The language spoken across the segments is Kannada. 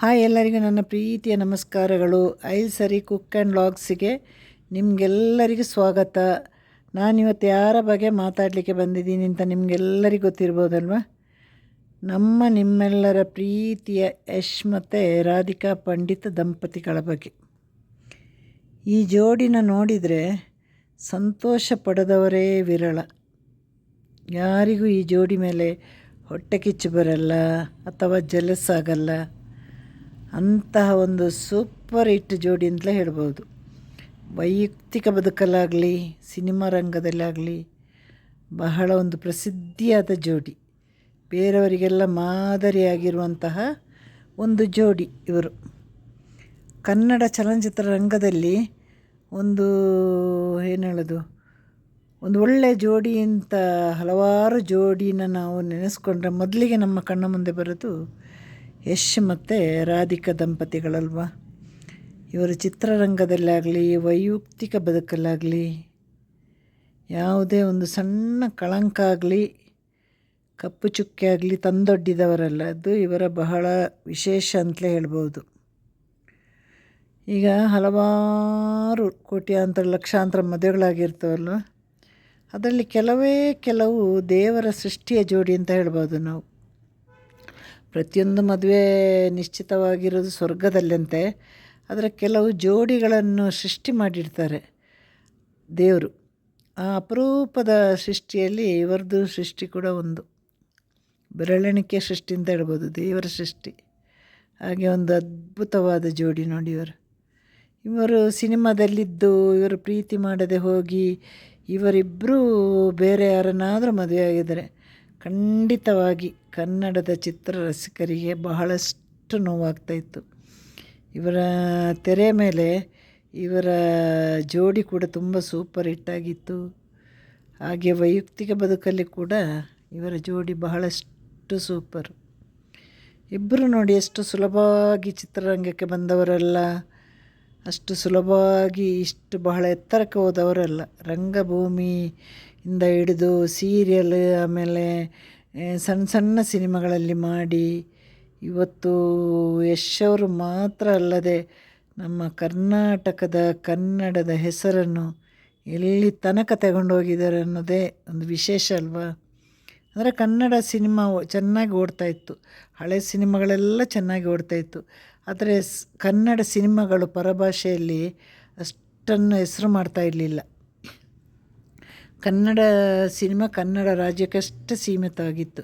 ಹಾಯ್ ಎಲ್ಲರಿಗೂ ನನ್ನ ಪ್ರೀತಿಯ ನಮಸ್ಕಾರಗಳು. ಐಲ್ ಸರಿ ಕುಕ್ ಆ್ಯಂಡ್ ಲಾಗ್ಸಿಗೆ ನಿಮಗೆಲ್ಲರಿಗೂ ಸ್ವಾಗತ. ನಾನಿವತ್ತು ಯಾರ ಬಗ್ಗೆ ಮಾತಾಡಲಿಕ್ಕೆ ಬಂದಿದ್ದೀನಿ ಅಂತ ನಿಮಗೆಲ್ಲರಿಗೂ ಗೊತ್ತಿರ್ಬೋದಲ್ವ? ನಮ್ಮ ನಿಮ್ಮೆಲ್ಲರ ಪ್ರೀತಿಯ ಯಶ್ ಮತ್ತು ರಾಧಿಕಾ ಪಂಡಿತ ದಂಪತಿಗಳ ಬಗ್ಗೆ. ಈ ಜೋಡಿನ ನೋಡಿದರೆ ಸಂತೋಷ ಪಡೆದವರೇ ವಿರಳ. ಯಾರಿಗೂ ಈ ಜೋಡಿ ಮೇಲೆ ಹೊಟ್ಟೆ ಕಿಚ್ಚು ಬರಲ್ಲ ಅಥವಾ ಜಲಸ್ ಆಗಲ್ಲ. ಅಂತಹ ಒಂದು ಸೂಪರ್ ಹಿಟ್ ಜೋಡಿ ಅಂತಲೇ ಹೇಳ್ಬೋದು. ವೈಯಕ್ತಿಕ ಬದುಕಲ್ಲಾಗಲಿ, ಸಿನಿಮಾ ರಂಗದಲ್ಲಾಗಲಿ, ಬಹಳ ಒಂದು ಪ್ರಸಿದ್ಧಿಯಾದ ಜೋಡಿ. ಬೇರೆಯವರಿಗೆಲ್ಲ ಮಾದರಿಯಾಗಿರುವಂತಹ ಒಂದು ಜೋಡಿ ಇವರು. ಕನ್ನಡ ಚಲನಚಿತ್ರ ರಂಗದಲ್ಲಿ ಒಂದು, ಏನು ಹೇಳೋದು, ಒಂದು ಒಳ್ಳೆಯ ಜೋಡಿ ಅಂತ ಹಲವಾರು ಜೋಡಿನ ನಾವು ನೆನೆಸ್ಕೊಂಡ್ರೆ ಮೊದಲಿಗೆ ನಮ್ಮ ಕಣ್ಣ ಮುಂದೆ ಬರೋದು ಯಶ್ ಮತ್ತು ರಾಧಿಕಾ ದಂಪತಿಗಳಲ್ವ? ಇವರು ಚಿತ್ರರಂಗದಲ್ಲಾಗಲಿ, ವೈಯಕ್ತಿಕ ಬದುಕಲ್ಲಾಗಲಿ, ಯಾವುದೇ ಒಂದು ಸಣ್ಣ ಕಳಂಕ ಆಗಲಿ, ಕಪ್ಪು ಚುಕ್ಕೆ ಆಗಲಿ ತಂದೊಡ್ಡಿದವರಲ್ಲ. ಅದು ಇವರ ಬಹಳ ವಿಶೇಷ ಅಂತಲೇ ಹೇಳ್ಬೋದು. ಈಗ ಹಲವಾರು ಕೋಟ್ಯಾಂತರ, ಲಕ್ಷಾಂತರ ಮದುವೆಗಳಾಗಿರ್ತವಲ್ವ? ಅದರಲ್ಲಿ ಕೆಲವೇ ಕೆಲವು ದೇವರ ಸೃಷ್ಟಿಯ ಜೋಡಿ ಅಂತ ಹೇಳ್ಬೋದು ನಾವು. ಪ್ರತಿಯೊಂದು ಮದುವೆ ನಿಶ್ಚಿತವಾಗಿರೋದು ಸ್ವರ್ಗದಲ್ಲಂತೆ. ಆದರೆ ಕೆಲವು ಜೋಡಿಗಳನ್ನು ಸೃಷ್ಟಿ ಮಾಡಿರ್ತಾರೆ ದೇವರು. ಆ ಅಪರೂಪದ ಸೃಷ್ಟಿಯಲ್ಲಿ ಇವರದ್ದು ಸೃಷ್ಟಿ ಕೂಡ ಒಂದು. ಬೆರಳೆಣಿಕೆ ಸೃಷ್ಟಿ ಅಂತ ಹೇಳ್ಬೋದು, ದೇವರ ಸೃಷ್ಟಿ. ಹಾಗೆ ಒಂದು ಅದ್ಭುತವಾದ ಜೋಡಿ ನೋಡಿ ಇವರು. ಇವರು ಸಿನಿಮಾದಲ್ಲಿದ್ದು, ಇವರು ಪ್ರೀತಿ ಮಾಡದೆ ಹೋಗಿ ಇವರಿಬ್ಬರೂ ಬೇರೆ ಯಾರನ್ನಾದರೂ ಮದುವೆ ಆಗಿದ್ದಾರೆ ಖಂಡಿತವಾಗಿ. ಕನ್ನಡದ ಚಿತ್ರ ರಸಿಕರಿಗೆ ಬಹಳಷ್ಟು ನೋವಾಗ್ತಾಯಿತ್ತು. ಇವರ ತೆರೆ ಮೇಲೆ ಇವರ ಜೋಡಿ ಕೂಡ ತುಂಬ ಸೂಪರ್ ಹಿಟ್ಟಾಗಿತ್ತು ಹಾಗೆ ವೈಯಕ್ತಿಕ ಬದುಕಲ್ಲಿ ಕೂಡ ಇವರ ಜೋಡಿ ಬಹಳಷ್ಟು ಸೂಪರ್ ಇಬ್ಬರು ನೋಡಿ ಎಷ್ಟು ಸುಲಭವಾಗಿ ಚಿತ್ರರಂಗಕ್ಕೆ ಬಂದವರಲ್ಲ, ಅಷ್ಟು ಸುಲಭವಾಗಿ ಇಷ್ಟು ಬಹಳ ಎತ್ತರಕ್ಕೆ ಹೋದವರಲ್ಲ. ರಂಗಭೂಮಿಯಿಂದ ಹಿಡಿದು ಸೀರಿಯಲ್ ಆಮೇಲೆ ಸಣ್ಣ ಸಣ್ಣ ಸಿನಿಮಾಗಳಲ್ಲಿ ಮಾಡಿ, ಇವತ್ತು ಯಶ್ ಅವರು ಮಾತ್ರ ಅಲ್ಲದೆ ನಮ್ಮ ಕರ್ನಾಟಕದ ಕನ್ನಡದ ಹೆಸರನ್ನು ಎಲ್ಲಿ ತನಕ ತಗೊಂಡೋಗಿದ್ದಾರೆ ಅನ್ನೋದೇ ಒಂದು ವಿಶೇಷ ಅಲ್ವಾ? ಅಂದರೆ ಕನ್ನಡ ಸಿನಿಮಾ ಚೆನ್ನಾಗಿ ಓಡ್ತಾಯಿತ್ತು ಹಳೆ ಸಿನಿಮಾಗಳೆಲ್ಲ ಚೆನ್ನಾಗಿ ಓಡ್ತಾಯಿತ್ತು ಆದರೆ ಕನ್ನಡ ಸಿನಿಮಾಗಳು ಪರಭಾಷೆಯಲ್ಲಿ ಅಷ್ಟನ್ನು ಹೆಸರು ಮಾಡ್ತಾ ಇರಲಿಲ್ಲ. ಕನ್ನಡ ಸಿನಿಮಾ ಕನ್ನಡ ರಾಜ್ಯಕ್ಕಷ್ಟೇ ಸೀಮಿತವಾಗಿತ್ತು.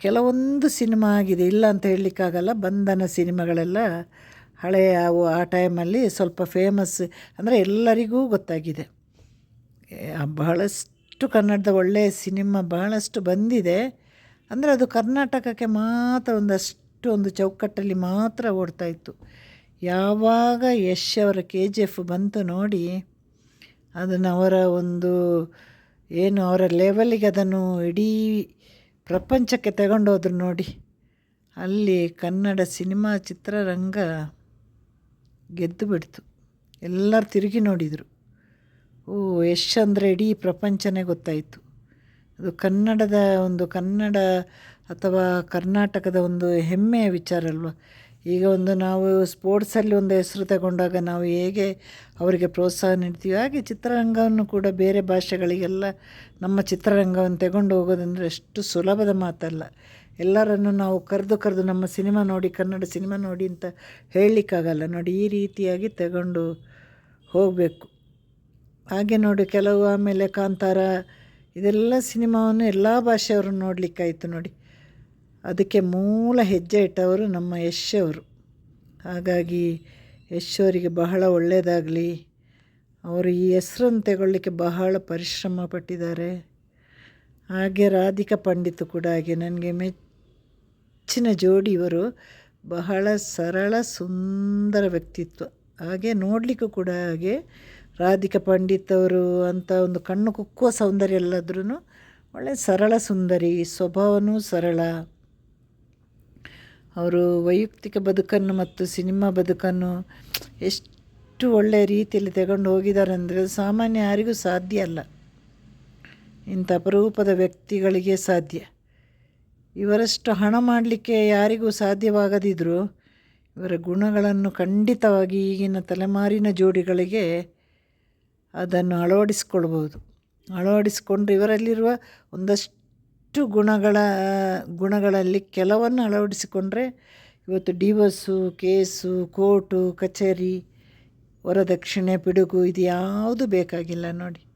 ಕೆಲವೊಂದು ಸಿನಿಮಾ ಆಗಿದೆ. ಇಲ್ಲ ಅಂತ ಹೇಳಲಿಕ್ಕಾಗಲ್ಲ. ಬಂಧನ ಸಿನಿಮಾಗಳೆಲ್ಲ ಹಳೆಯ ಆ ಟೈಮಲ್ಲಿ ಸ್ವಲ್ಪ ಫೇಮಸ್ ಅಂದರೆ ಎಲ್ಲರಿಗೂ ಗೊತ್ತಾಗಿದೆ. ಬಹಳಷ್ಟು ಕನ್ನಡದ ಒಳ್ಳೆಯ ಸಿನಿಮಾ ಬಹಳಷ್ಟು ಬಂದಿದೆ. ಅಂದರೆ ಅದು ಕರ್ನಾಟಕಕ್ಕೆ ಮಾತ್ರ ಒಂದಷ್ಟು ಒಂದು ಚೌಕಟ್ಟಲ್ಲಿ ಮಾತ್ರ ಓಡ್ತಾಯಿತ್ತು ಯಾವಾಗ ಯಶ್ ಅವರ ಕೆ ಜಿ ಎಫ್ ಬಂತು ನೋಡಿ, ಅದನ್ನು ಅವರ ಒಂದು ಏನು ಅವರ ಲೆವೆಲಿಗೆ ಅದನ್ನು ಇಡೀ ಪ್ರಪಂಚಕ್ಕೆ ತಗೊಂಡೋದ್ರು ನೋಡಿ. ಅಲ್ಲಿ ಕನ್ನಡ ಸಿನಿಮಾ ಚಿತ್ರರಂಗ ಗೆದ್ದು ಬಿಡ್ತು. ಎಲ್ಲರೂ ತಿರುಗಿ ನೋಡಿದರು. ಓ, ಯಶ್ ಅಂದರೆ ಇಡೀ ಪ್ರಪಂಚನೇ ಗೊತ್ತಾಯಿತು. ಅದು ಕನ್ನಡದ ಒಂದು ಕನ್ನಡ ಅಥವಾ ಕರ್ನಾಟಕದ ಒಂದು ಹೆಮ್ಮೆಯ ವಿಚಾರ ಅಲ್ವ? ಈಗ ಒಂದು ನಾವು ಸ್ಪೋರ್ಟ್ಸಲ್ಲಿ ಒಂದು ಹೆಸರು ತಗೊಂಡಾಗ ನಾವು ಹೇಗೆ ಅವರಿಗೆ ಪ್ರೋತ್ಸಾಹ ನೀಡ್ತೀವಿ? ಹಾಗೆ ಚಿತ್ರರಂಗವನ್ನು ಕೂಡ ಬೇರೆ ಭಾಷೆಗಳಿಗೆಲ್ಲ ನಮ್ಮ ಚಿತ್ರರಂಗವನ್ನು ತಗೊಂಡು ಹೋಗೋದಂದರೆ ಅಷ್ಟು ಸುಲಭದ ಮಾತಲ್ಲ. ಎಲ್ಲರನ್ನು ನಾವು ಕರೆದು ಕರೆದು ನಮ್ಮ ಸಿನಿಮಾ ನೋಡಿ, ಕನ್ನಡ ಸಿನಿಮಾ ನೋಡಿ ಅಂತ ಹೇಳಲಿಕ್ಕಾಗಲ್ಲ. ನೋಡಿ, ಈ ರೀತಿಯಾಗಿ ತಗೊಂಡು ಹೋಗಬೇಕು. ಹಾಗೆ ನೋಡಿ, ಕೆಲವು ಆಮೇಲೆ ಕಾಂತಾರ, ಇದೆಲ್ಲ ಸಿನಿಮಾವನ್ನು ಎಲ್ಲ ಭಾಷೆಯವರು ನೋಡಲಿಕ್ಕಾಯಿತು ನೋಡಿ. ಅದಕ್ಕೆ ಮೂಲ ಹೆಜ್ಜೆ ಇಟ್ಟವರು ನಮ್ಮ ಯಶ್ ಅವರು ಹಾಗಾಗಿ ಯಶ್ ಬಹಳ ಒಳ್ಳೆಯದಾಗಲಿ ಅವರು ಈ ಹೆಸರನ್ನು ತಗೊಳ್ಳಿಕ್ಕೆ ಬಹಳ ಪರಿಶ್ರಮ ಪಟ್ಟಿದ್ದಾರೆ. ಹಾಗೆ ರಾಧಿಕಾ ಪಂಡಿತ್ ಕೂಡ ಹಾಗೆ. ನನಗೆ ಮೆಚ್ಚಿನ ಜೋಡಿ ಇವರು. ಬಹಳ ಸರಳ, ಸುಂದರ ವ್ಯಕ್ತಿತ್ವ. ಹಾಗೆ ನೋಡಲಿಕ್ಕೂ ಕೂಡ ಹಾಗೆ ರಾಧಿಕಾ ಪಂಡಿತ್ ಅವರು ಅಂತ ಒಂದು ಕಣ್ಣು ಕುಕ್ಕುವ ಸೌಂದರ್ಯ ಎಲ್ಲಾದ್ರೂ ಒಳ್ಳೆ ಸರಳ ಸುಂದರಿ. ಸ್ವಭಾವನೂ ಸರಳ. ಅವರು ವೈಯಕ್ತಿಕ ಬದುಕನ್ನು ಮತ್ತು ಸಿನಿಮಾ ಬದುಕನ್ನು ಎಷ್ಟು ಒಳ್ಳೆಯ ರೀತಿಯಲ್ಲಿ ತಗೊಂಡು ಹೋಗಿದ್ದಾರೆ ಅಂದರೆ ಸಾಮಾನ್ಯ ಯಾರಿಗೂ ಸಾಧ್ಯ ಅಲ್ಲ. ಇಂಥ ಅಪರೂಪದ ವ್ಯಕ್ತಿಗಳಿಗೆ ಸಾಧ್ಯ. ಇವರಷ್ಟು ಹಣ ಮಾಡಲಿಕ್ಕೆ ಯಾರಿಗೂ ಸಾಧ್ಯವಾಗದಿದ್ದರೂ ಇವರ ಗುಣಗಳನ್ನು ಖಂಡಿತವಾಗಿ ಈಗಿನ ತಲೆಮಾರಿನ ಜೋಡಿಗಳಿಗೆ ಅದನ್ನು ಅಳವಡಿಸ್ಕೊಳ್ಬೋದು ಅಳವಡಿಸ್ಕೊಂಡು ಇವರಲ್ಲಿರುವ ಒಂದಷ್ಟು ಗುಣಗಳ, ಗುಣಗಳಲ್ಲಿ ಕೆಲವನ್ನು ಅಳವಡಿಸಿಕೊಂಡ್ರೆ ಇವತ್ತು ಡಿವೋರ್ಸು, ಕೇಸು, ಕೋರ್ಟು, ಕಚೇರಿ, ವರದಕ್ಷಿಣೆ, ಪಿಡುಗು ಇದು ಯಾವುದು ಬೇಕಾಗಿಲ್ಲ ನೋಡಿ.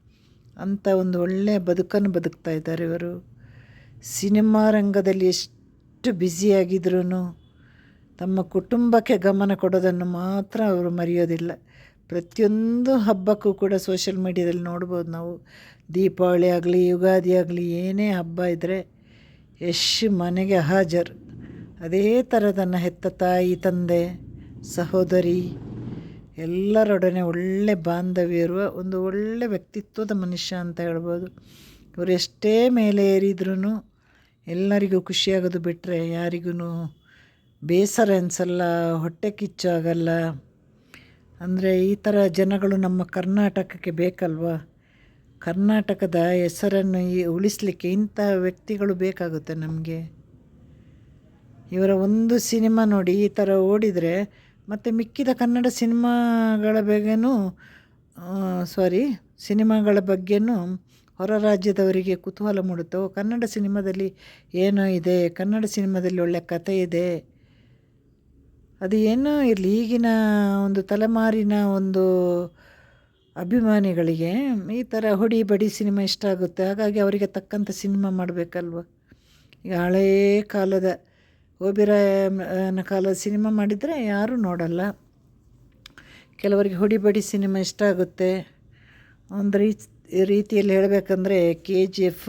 ಅಂಥ ಒಂದು ಒಳ್ಳೆಯ ಬದುಕನ್ನು ಬದುಕ್ತಾ ಇದ್ದಾರೆ ಇವರು. ಸಿನಿಮಾ ರಂಗದಲ್ಲಿ ಎಷ್ಟು ಬ್ಯುಸಿಯಾಗಿದ್ರೂ ತಮ್ಮ ಕುಟುಂಬಕ್ಕೆ ಗಮನ ಕೊಡೋದನ್ನು ಮಾತ್ರ ಅವರು ಮರೆಯೋದಿಲ್ಲ. ಪ್ರತಿಯೊಂದು ಹಬ್ಬಕ್ಕೂ ಕೂಡ ಸೋಷಿಯಲ್ ಮೀಡ್ಯಾದಲ್ಲಿ ನೋಡ್ಬೋದು ನಾವು. ದೀಪಾವಳಿ ಆಗಲಿ, ಯುಗಾದಿ ಆಗಲಿ, ಏನೇ ಹಬ್ಬ ಇದ್ದರೆ ಯಶ್ ಮನೆಗೆ ಹಾಜರು. ಅದೇ ಥರ ತನ್ನ ಹೆತ್ತ ತಾಯಿ, ತಂದೆ, ಸಹೋದರಿ, ಎಲ್ಲರೊಡನೆ ಒಳ್ಳೆ ಬಾಂಧವ್ಯ ಇರುವ ಒಂದು ಒಳ್ಳೆ ವ್ಯಕ್ತಿತ್ವದ ಮನುಷ್ಯ ಅಂತ ಹೇಳ್ಬೋದು. ಇವರು ಎಷ್ಟೇ ಮೇಲೆ ಏರಿದ್ರೂ ಎಲ್ಲರಿಗೂ ಖುಷಿಯಾಗೋದು ಬಿಟ್ಟರೆ ಯಾರಿಗೂ ಬೇಸರ ಅನಿಸಲ್ಲ, ಹೊಟ್ಟೆ ಕಿಚ್ಚಾಗಲ್ಲ ಅಂದರೆ ಈ ಥರ ಜನಗಳು ನಮ್ಮ ಕರ್ನಾಟಕಕ್ಕೆ ಬೇಕಲ್ವಾ? ಕರ್ನಾಟಕದ ಹೆಸರನ್ನು ಈ ಉಳಿಸಲಿಕ್ಕೆ ಇಂಥ ವ್ಯಕ್ತಿಗಳು ಬೇಕಾಗುತ್ತೆ ನಮಗೆ. ಇವರ ಒಂದು ಸಿನಿಮಾ ನೋಡಿ ಈ ಥರ ಓಡಿದರೆ ಮತ್ತು ಮಿಕ್ಕಿದ ಕನ್ನಡ ಸಿನಿಮಾಗಳ ಬಗ್ಗೆನೂ ಸಾರಿ ಸಿನಿಮಾಗಳ ಬಗ್ಗೆನೂ ಹೊರ ರಾಜ್ಯದವರಿಗೆ ಕುತೂಹಲ ಮೂಡುತ್ತೋ? ಕನ್ನಡ ಸಿನಿಮಾದಲ್ಲಿ ಏನೋ ಇದೆ, ಕನ್ನಡ ಸಿನಿಮಾದಲ್ಲಿ ಒಳ್ಳೆಯ ಕಥೆ ಇದೆ. ಅದು ಏನೋ ಇರಲಿ, ಈಗಿನ ಒಂದು ತಲೆಮಾರಿನ ಒಂದು ಅಭಿಮಾನಿಗಳಿಗೆ ಈ ಥರ ಹೊಡಿ ಬಡಿ ಸಿನಿಮಾ ಇಷ್ಟ ಆಗುತ್ತೆ. ಹಾಗಾಗಿ ಅವರಿಗೆ ತಕ್ಕಂಥ ಸಿನಿಮಾ ಮಾಡಬೇಕಲ್ವ? ಈಗ ಹಳೇ ಕಾಲದ ಓಬಿರಾಯನ ಕಾಲದ ಸಿನಿಮಾ ಮಾಡಿದರೆ ಯಾರೂ ನೋಡಲ್ಲ. ಕೆಲವರಿಗೆ ಹೊಡಿ ಬಡಿ ಸಿನಿಮಾ ಇಷ್ಟ ಆಗುತ್ತೆ. ಒಂದು ರೀತಿ ರೀತಿಯಲ್ಲಿ ಹೇಳಬೇಕಂದ್ರೆ ಕೆ ಜಿ ಎಫ್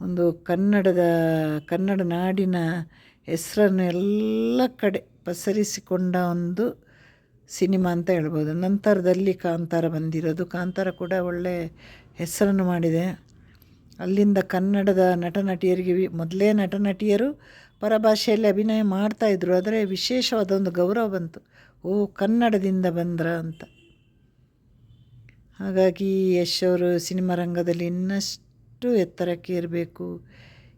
ಒಂದು ಕನ್ನಡದ, ಕನ್ನಡ ನಾಡಿನ ಹೆಸರನ್ನು ಎಲ್ಲ ಕಡೆ ಪಸರಿಸಿಕೊಂಡ ಒಂದು ಸಿನಿಮಾ ಅಂತ ಹೇಳ್ಬೋದು. ನಂತರದಲ್ಲಿ ಕಾಂತಾರ ಬಂದಿರೋದು. ಕಾಂತಾರ ಕೂಡ ಒಳ್ಳೆ ಹೆಸರನ್ನು ಮಾಡಿದೆ. ಅಲ್ಲಿಂದ ಕನ್ನಡದ ನಟ ನಟಿಯರಿಗೆ ಮೊದಲೇ ನಟ ನಟಿಯರು ಪರಭಾಷೆಯಲ್ಲಿ ಅಭಿನಯ ಮಾಡ್ತಾಯಿದ್ರು ಆದರೆ ವಿಶೇಷವಾದ ಒಂದು ಗೌರವ ಬಂತು. ಓ, ಕನ್ನಡದಿಂದ ಬಂದ್ರ ಅಂತ. ಹಾಗಾಗಿ ಯಶ್ ಅವರು ಸಿನಿಮಾ ರಂಗದಲ್ಲಿ ಇನ್ನಷ್ಟು ಎತ್ತರಕ್ಕೆ ಇರಬೇಕು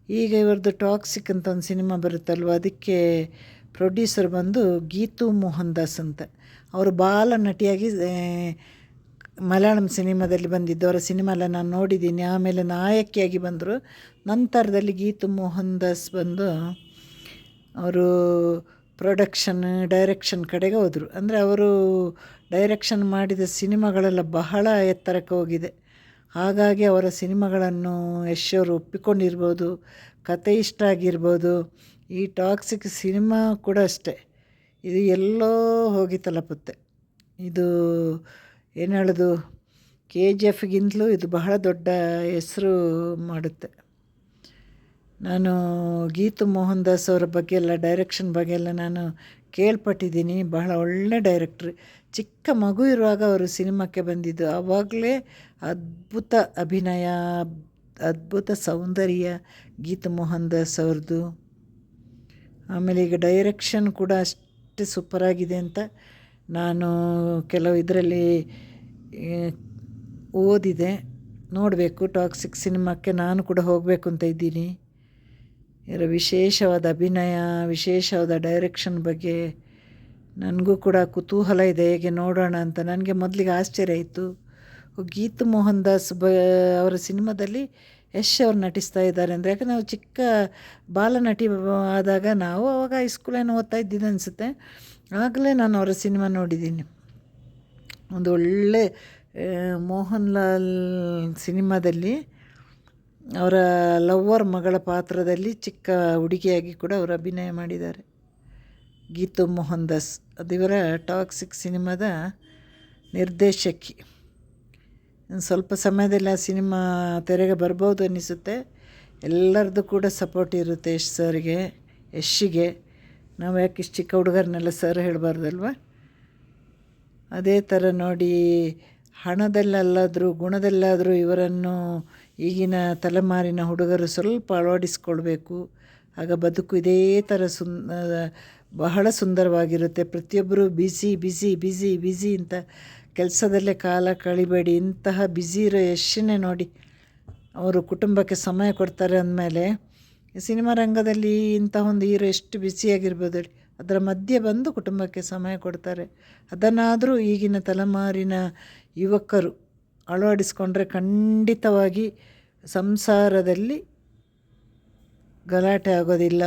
ಈಗ ಇವ್ರದ್ದು ಟಾಕ್ಸಿಕ್ ಅಂತ ಒಂದು ಸಿನಿಮಾ ಬರುತ್ತಲ್ವ? ಅದಕ್ಕೆ ಪ್ರೊಡ್ಯೂಸರ್ ಬಂದು ಗೀತು ಮೋಹನ್ ದಾಸ್ ಅಂತ. ಅವರು ಬಾಲ ನಟಿಯಾಗಿ ಮಲಯಾಳಂ ಸಿನಿಮಾದಲ್ಲಿ ಬಂದಿದ್ದು. ಅವರ ಸಿನಿಮಾ ಎಲ್ಲ ನಾನು ನೋಡಿದ್ದೀನಿ. ಆಮೇಲೆ ನಾಯಕಿಯಾಗಿ ಬಂದರು. ನಂತರದಲ್ಲಿ ಗೀತು ಮೋಹನ್ ದಾಸ್ ಬಂದು ಅವರು ಪ್ರೊಡಕ್ಷನ್, ಡೈರೆಕ್ಷನ್ ಕಡೆಗೆ ಹೋದರು. ಅಂದರೆ ಅವರು ಡೈರೆಕ್ಷನ್ ಮಾಡಿದ ಸಿನಿಮಾಗಳೆಲ್ಲ ಬಹಳ ಎತ್ತರಕ್ಕೆ ಹೋಗಿದೆ. ಹಾಗಾಗಿ ಅವರ ಸಿನಿಮಾಗಳನ್ನು ಯಶ್ ಅವರು ಒಪ್ಪಿಕೊಂಡಿರ್ಬೋದು ಕತೆ ಇಷ್ಟ ಆಗಿರ್ಬೋದು. ಈ ಟಾಕ್ಸಿಕ್ ಸಿನಿಮಾ ಕೂಡ ಅಷ್ಟೇ. ಇದು ಎಲ್ಲೋ ಹೋಗಿ ತಲುಪುತ್ತೆ ಇದು ಏನು ಹೇಳೋದು? ಕೆ ಜಿ ಎಫ್ಗಿಂತಲೂ ಇದು ಬಹಳ ದೊಡ್ಡ ಹೆಸರು ಮಾಡುತ್ತೆ. ನಾನು ಗೀತು ಮೋಹನ್ ದಾಸ್ ಅವರ ಬಗ್ಗೆ ಎಲ್ಲ ಡೈರೆಕ್ಷನ್ ಬಗ್ಗೆ ಎಲ್ಲ ನಾನು ಕೇಳ್ಪಟ್ಟಿದ್ದೀನಿ. ಬಹಳ ಒಳ್ಳೆ ಡೈರೆಕ್ಟ್ರಿ ಚಿಕ್ಕ ಮಗು ಇರುವಾಗ ಅವರು ಸಿನಿಮಾಕ್ಕೆ ಬಂದಿದ್ದು. ಆವಾಗಲೇ ಅದ್ಭುತ ಅಭಿನಯ, ಅದ್ಭುತ ಸೌಂದರ್ಯ ಗೀತು ಮೋಹನ್ ದಾಸ್ ಅವ್ರದ್ದು. ಆಮೇಲೆ ಈಗ ಡೈರೆಕ್ಷನ್ ಕೂಡ ಅಷ್ಟೇ. ಸೂಪರಾಗಿದೆ ಅಂತ ನಾನು ಕೆಲವು ಇದರಲ್ಲಿ ಓದಿದೆ. ನೋಡಬೇಕು, ಟಾಕ್ಸಿಕ್ ಸಿನಿಮಾಕ್ಕೆ ನಾನು ಕೂಡ ಹೋಗಬೇಕು ಅಂತ ಇದ್ದೀನಿ. ಇದರ ವಿಶೇಷವಾದ ಅಭಿನಯ, ವಿಶೇಷವಾದ ಡೈರೆಕ್ಷನ್ ಬಗ್ಗೆ ನನಗೂ ಕೂಡ ಕುತೂಹಲ ಇದೆ. ಹೇಗೆ ನೋಡೋಣ ಅಂತ ನನಗೆ ಮೊದಲಿಗೆ ಆಶ್ಚರ್ಯ ಆಯಿತು ಗೀತು ಮೋಹನ್ ದಾಸ್ ಬ ಅವರ ಸಿನಿಮಾದಲ್ಲಿ ಯಶ್ ಅವ್ರು ನಟಿಸ್ತಾ ಇದ್ದಾರೆ ಅಂದರೆ ಯಾಕೆ ನಾವು ಚಿಕ್ಕ ಬಾಲ ನಟಿ ಆದಾಗ ನಾವು ಅವಾಗ ಹೈಸ್ಕೂಲೇನು ಓದ್ತಾ ಇದ್ದಿದ್ದು ಅನಿಸುತ್ತೆ. ಆಗಲೇ ನಾನು ಅವರ ಸಿನಿಮಾ ನೋಡಿದ್ದೀನಿ. ಒಂದು ಒಳ್ಳೆ ಮೋಹನ್ ಲಾಲ್ ಸಿನಿಮಾದಲ್ಲಿ ಅವರ ಲವ್ವರ್ ಮಗಳ ಪಾತ್ರದಲ್ಲಿ ಚಿಕ್ಕ ಹುಡುಗಿಯಾಗಿ ಕೂಡ ಅವರು ಅಭಿನಯ ಮಾಡಿದ್ದಾರೆ. ಗೀತು ಮೋಹನ್ ದಾಸ್ ಅದು ಇವರ ಟಾಕ್ಸಿಕ್ ಸಿನಿಮಾದ ನಿರ್ದೇಶಕಿ. ಸ್ವಲ್ಪ ಸಮಯದಲ್ಲಿ ಆ ಸಿನಿಮಾ ತೆರೆಗೆ ಬರ್ಬೋದು ಅನ್ನಿಸುತ್ತೆ. ಎಲ್ಲರದ್ದು ಕೂಡ ಸಪೋರ್ಟ್ ಇರುತ್ತೆ ಯಶ್ ಸರ್ಗೆ, ಯಶ್ಶಿಗೆ. ನಾವು ಯಾಕೆ ಇಷ್ಟು ಚಿಕ್ಕ ಹುಡುಗರನ್ನೆಲ್ಲ ಸರ್ ಹೇಳಬಾರ್ದಲ್ವ? ಅದೇ ಥರ ನೋಡಿ, ಹಣದಲ್ಲಾದರೂ, ಗುಣದಲ್ಲಾದರೂ ಇವರನ್ನು ಈಗಿನ ತಲೆಮಾರಿನ ಹುಡುಗರು ಸ್ವಲ್ಪ ಅಳವಡಿಸ್ಕೊಳ್ಬೇಕು. ಆಗ ಬದುಕು ಇದೇ ಥರ ಸುನ್, ಬಹಳ ಸುಂದರವಾಗಿರುತ್ತೆ. ಪ್ರತಿಯೊಬ್ಬರು ಬಿಸಿ ಬಿಸಿ ಬಿಸಿ ಬಿಸಿ ಅಂತ ಕೆಲಸದಲ್ಲೇ ಕಾಲ ಕಳಿಬೇಡಿ, ಇಂತಹ ಬ್ಯುಸಿ ಇರೋ ಯಶನ್ನೇ ನೋಡಿ. ಅವರು ಕುಟುಂಬಕ್ಕೆ ಸಮಯ ಕೊಡ್ತಾರೆ ಅಂದಮೇಲೆ ಸಿನಿಮಾ ರಂಗದಲ್ಲಿ ಇಂತಹ ಒಂದು ಹೀರೋ ಎಷ್ಟು ಬ್ಯುಸಿಯಾಗಿರ್ಬೋದು ಹೇಳಿ. ಅದರ ಮಧ್ಯೆ ಬಂದು ಕುಟುಂಬಕ್ಕೆ ಸಮಯ ಕೊಡ್ತಾರೆ. ಅದನ್ನಾದರೂ ಈಗಿನ ತಲೆಮಾರಿನ ಯುವಕರು ಅಳವಡಿಸ್ಕೊಂಡ್ರೆ ಖಂಡಿತವಾಗಿ ಸಂಸಾರದಲ್ಲಿ ಗಲಾಟೆ ಆಗೋದಿಲ್ಲ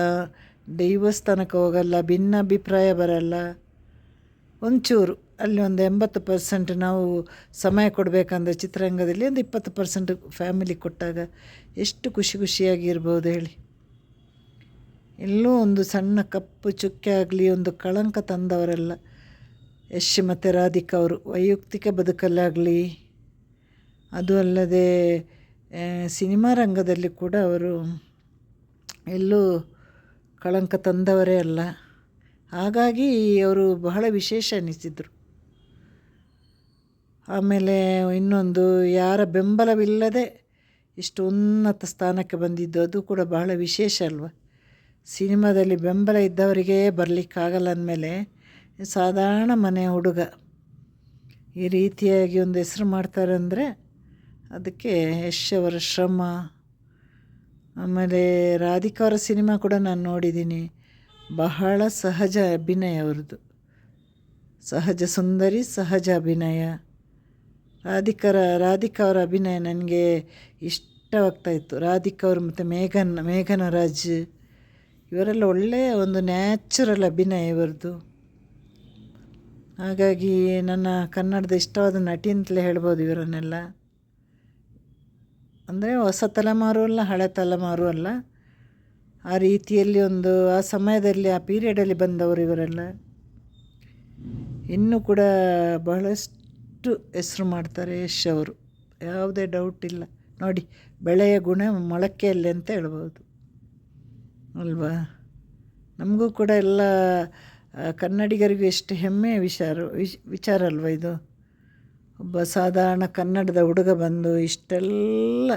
ದೈವಸ್ಥಾನಕ್ಕೆ ಹೋಗಲ್ಲ, ಭಿನ್ನಾಭಿಪ್ರಾಯ ಬರಲ್ಲ. ಒಂಚೂರು ಅಲ್ಲಿ ಒಂದು ಎಂಬತ್ತು ಪರ್ಸೆಂಟ್ ನಾವು ಸಮಯ ಕೊಡಬೇಕಂದ್ರೆ ಚಿತ್ರರಂಗದಲ್ಲಿ ಒಂದು ಇಪ್ಪತ್ತು ಪರ್ಸೆಂಟ್ ಫ್ಯಾಮಿಲಿ ಕೊಟ್ಟಾಗ ಎಷ್ಟು ಖುಷಿ ಖುಷಿಯಾಗಿ ಇರ್ಬೋದು ಹೇಳಿ. ಎಲ್ಲೂ ಒಂದು ಸಣ್ಣ ಕಪ್ಪು ಚುಕ್ಕೆ ಆಗಲಿ, ಒಂದು ಕಳಂಕ ತಂದವರೆಲ್ಲ. ಯಶ್ ಮತ್ತು ರಾಧಿಕಾ ಅವರು, ವೈಯಕ್ತಿಕ ಬದುಕಲ್ಲಾಗಲಿ. ಅದು ಅಲ್ಲದೆ ಸಿನಿಮಾ ರಂಗದಲ್ಲಿ ಕೂಡ ಅವರು ಎಲ್ಲೂ ಕಳಂಕ ತಂದವರೇ ಅಲ್ಲ. ಹಾಗಾಗಿ ಅವರು ಬಹಳ ವಿಶೇಷ ಅನಿಸಿದರು ಆಮೇಲೆ ಇನ್ನೊಂದು, ಯಾರ ಬೆಂಬಲವಿಲ್ಲದೆ ಇಷ್ಟು ಉನ್ನತ ಸ್ಥಾನಕ್ಕೆ ಬಂದಿದ್ದು ಅದು ಕೂಡ ಬಹಳ ವಿಶೇಷ ಅಲ್ವ? ಸಿನಿಮಾದಲ್ಲಿ ಬೆಂಬಲ ಇದ್ದವರಿಗೆ ಬರಲಿಕ್ಕಾಗಲ್ಲ ಅಂದಮೇಲೆ ಸಾಧಾರಣ ಮನೆ ಹುಡುಗ ಈ ರೀತಿಯಾಗಿ ಒಂದು ಹೆಸರು ಮಾಡ್ತಾರೆ ಅಂದರೆ ಅದಕ್ಕೆ ಯಶವರ ಶ್ರಮ. ಆಮೇಲೆ ರಾಧಿಕಾ ಅವರ ಸಿನಿಮಾ ಕೂಡ ನಾನು ನೋಡಿದ್ದೀನಿ. ಬಹಳ ಸಹಜ ಅಭಿನಯ ಅವ್ರದ್ದು. ಸಹಜ ಸುಂದರಿ, ಸಹಜ ಅಭಿನಯ. ರಾಧಿಕರ, ರಾಧಿಕಾ ಅವರ ಅಭಿನಯ ನನಗೆ ಇಷ್ಟವಾಗ್ತಾ ಇತ್ತು. ರಾಧಿಕಾ ಅವರು ಮತ್ತು ಮೇಘನ್, ಮೇಘನ ರಾಜ್, ಇವರೆಲ್ಲ ಒಳ್ಳೆಯ ಒಂದು ನ್ಯಾಚುರಲ್ ಅಭಿನಯ ಇವರದು ಹಾಗಾಗಿ ನನ್ನ ಕನ್ನಡದ ಇಷ್ಟವಾದ ನಟಿ ಅಂತಲೇ ಹೇಳ್ಬೋದು ಇವರನ್ನೆಲ್ಲ. ಅಂದರೆ ಹೊಸ ತಲೆಮಾರು ಅಲ್ಲ, ಹಳೆ ತಲೆಮಾರು ಅಲ್ಲ. ಆ ರೀತಿಯಲ್ಲಿ ಒಂದು, ಆ ಸಮಯದಲ್ಲಿ, ಆ ಪೀರಿಯಡಲ್ಲಿ ಬಂದವರು ಇವರೆಲ್ಲ. ಇನ್ನೂ ಕೂಡ ಬಹಳಷ್ಟು ಹೆಸರು ಮಾಡ್ತಾರೆ ಯಶ್ ಅವರು. ಯಾವುದೇ ಡೌಟ್ ಇಲ್ಲ. ನೋಡಿ, ಬೆಳೆಯ ಗುಣ ಮೊಳಕೆಯಲ್ಲಿ ಅಂತ ಹೇಳ್ಬೋದು. ಅಲ್ವಾ? ನಮಗೂ ಕೂಡ ಎಲ್ಲ ಕನ್ನಡಿಗರಿಗೂ ಎಷ್ಟು ಹೆಮ್ಮೆಯ ವಿಚಾರ ವಿಚ್ ವಿಚಾರ ಅಲ್ವ ಇದು? ಒಬ್ಬ ಸಾಧಾರಣ ಕನ್ನಡದ ಹುಡುಗ ಬಂದು ಇಷ್ಟೆಲ್ಲ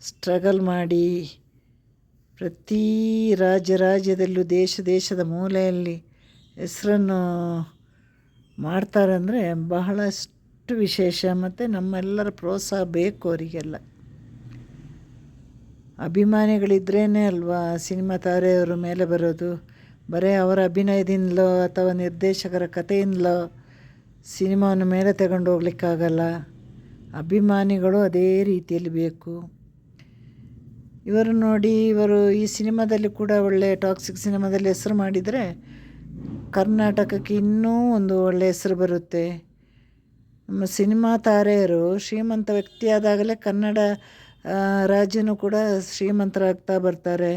ಸ್ಟ್ರಗಲ್ ಮಾಡಿ ಪ್ರತಿ ರಾಜ್ಯ, ರಾಜ್ಯದಲ್ಲೂ ದೇಶ, ದೇಶದ ಮೂಲೆಯಲ್ಲಿ ಹೆಸರನ್ನು ಮಾಡ್ತಾರಂದರೆ ಬಹಳಷ್ಟು ವಿಶೇಷ, ಮತ್ತು ನಮ್ಮೆಲ್ಲರ ಪ್ರೋತ್ಸಾಹ ಬೇಕು ಅವರಿಗೆಲ್ಲ. ಅಭಿಮಾನಿಗಳಿದ್ರೇ ಅಲ್ವಾ ಸಿನಿಮಾ ತಾರೆಯವರು ಮೇಲೆ ಬರೋದು? ಬರೀ ಅವರ ಅಭಿನಯದಿಂದಲೋ ಅಥವಾ ನಿರ್ದೇಶಕರ ಕಥೆಯಿಂದಲೋ ಸಿನಿಮಾವನ್ನು ಮೇಲೆ ತಗೊಂಡು ಹೋಗ್ಲಿಕ್ಕಾಗಲ್ಲ? ಅಭಿಮಾನಿಗಳು ಅದೇ ರೀತಿಯಲ್ಲಿ ಬೇಕು. ಇವರು ನೋಡಿ, ಇವರು ಈ ಸಿನಿಮಾದಲ್ಲಿ ಕೂಡ ಒಳ್ಳೆಯ ಟಾಕ್ಸಿಕ್ ಸಿನಿಮಾದಲ್ಲಿ ಹೆಸರು ಮಾಡಿದರೆ ಕರ್ನಾಟಕಕ್ಕೆ ಇನ್ನೂ ಒಂದು ಒಳ್ಳೆಯ ಹೆಸರು ಬರುತ್ತೆ. ನಮ್ಮ ಸಿನಿಮಾ ತಾರೆಯರು ಶ್ರೀಮಂತ ವ್ಯಕ್ತಿಯಾದಾಗಲೇ ಕನ್ನಡ ರಾಜ್ಯನೂ ಕೂಡ ಶ್ರೀಮಂತರಾಗ್ತಾ ಬರ್ತಾರೆ.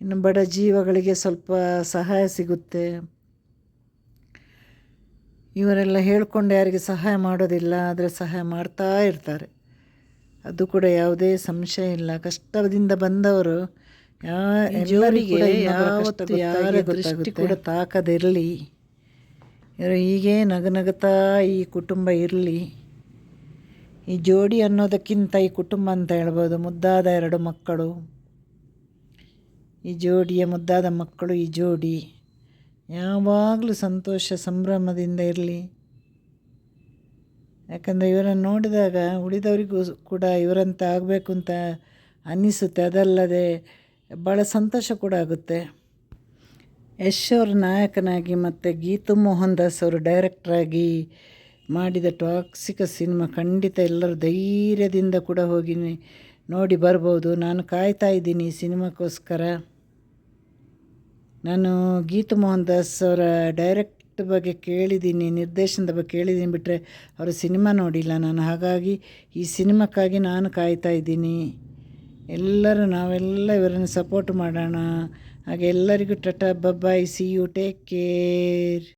ಇನ್ನು ಬಡ ಜೀವಗಳಿಗೆ ಸ್ವಲ್ಪ ಸಹಾಯ ಸಿಗುತ್ತೆ. ಇವರೆಲ್ಲ ಹೇಳ್ಕೊಂಡು ಯಾರಿಗೆ ಸಹಾಯ ಮಾಡೋದಿಲ್ಲ ಆದರೆ ಸಹಾಯ ಮಾಡ್ತಾ ಇರ್ತಾರೆ. ಅದು ಕೂಡ ಯಾವುದೇ ಸಂಶಯ ಇಲ್ಲ. ಕಷ್ಟದಿಂದ ಬಂದವರು ಯಾವ ಎಲ್ಲರಿಗೆ ಯಾವತ್ತು ಯಾರ ದೃಷ್ಟಿ ಕೂಡ ತಾಕದಿರಲಿ. ಇವರು ಹೀಗೆ ನಗನಗುತ್ತಾ ಈ ಕುಟುಂಬ ಇರಲಿ. ಈ ಜೋಡಿ ಅನ್ನೋದಕ್ಕಿಂತ ಈ ಕುಟುಂಬ ಅಂತ ಹೇಳ್ಬೋದು, ಮುದ್ದಾದ ಎರಡು ಮಕ್ಕಳು. ಈ ಜೋಡಿಯ ಮುದ್ದಾದ ಮಕ್ಕಳು ಈ ಜೋಡಿ. ಯಾವಾಗಲೂ ಸಂತೋಷ ಸಂಭ್ರಮದಿಂದ ಇರಲಿ. ಯಾಕಂದರೆ ಇವರನ್ನು ನೋಡಿದಾಗ ಉಳಿದವರಿಗೂ ಕೂಡ ಇವರಂತ ಆಗಬೇಕು ಅಂತ ಅನ್ನಿಸುತ್ತೆ ಅದಲ್ಲದೆ ಭಾಳ ಸಂತೋಷ ಕೂಡ ಆಗುತ್ತೆ. ಯಶ್ ಅವ್ರ ನಾಯಕನಾಗಿ ಮತ್ತು ಗೀತು ಮೋಹನ್ ದಾಸ್ ಅವರು ಡೈರೆಕ್ಟ್ರಾಗಿ ಮಾಡಿದ ಟಾಕ್ಸಿಕ ಸಿನಿಮಾ ಖಂಡಿತ ಎಲ್ಲರೂ ಧೈರ್ಯದಿಂದ ಕೂಡ ಹೋಗಿ ನೋಡಿ ಬರ್ಬೋದು. ನಾನು ಕಾಯ್ತಾ ಇದ್ದೀನಿ ಈ ಸಿನಿಮಾಕ್ಕೋಸ್ಕರ ನಾನು ಗೀತು ಮೋಹನ್ ದಾಸ್ ಅವರ ಡೈರೆಕ್ಟ್ ಬಗ್ಗೆ ಕೇಳಿದ್ದೀನಿ, ನಿರ್ದೇಶನದ ಬಗ್ಗೆ ಕೇಳಿದ್ದೀನಿ ಬಿಟ್ಟರೆ ಅವರ ಸಿನಿಮಾ ನೋಡಿಲ್ಲ. ನಾನು ಹಾಗಾಗಿ ಈ ಸಿನಿಮಾಕ್ಕಾಗಿ ನಾನು ಕಾಯ್ತಾ ಇದ್ದೀನಿ. ಎಲ್ಲರೂ ನಾವೆಲ್ಲ ಇವರನ್ನು ಸಪೋರ್ಟ್ ಮಾಡೋಣ. ಹಾಗೆ ಎಲ್ಲರಿಗೂ tata bye bye see you take care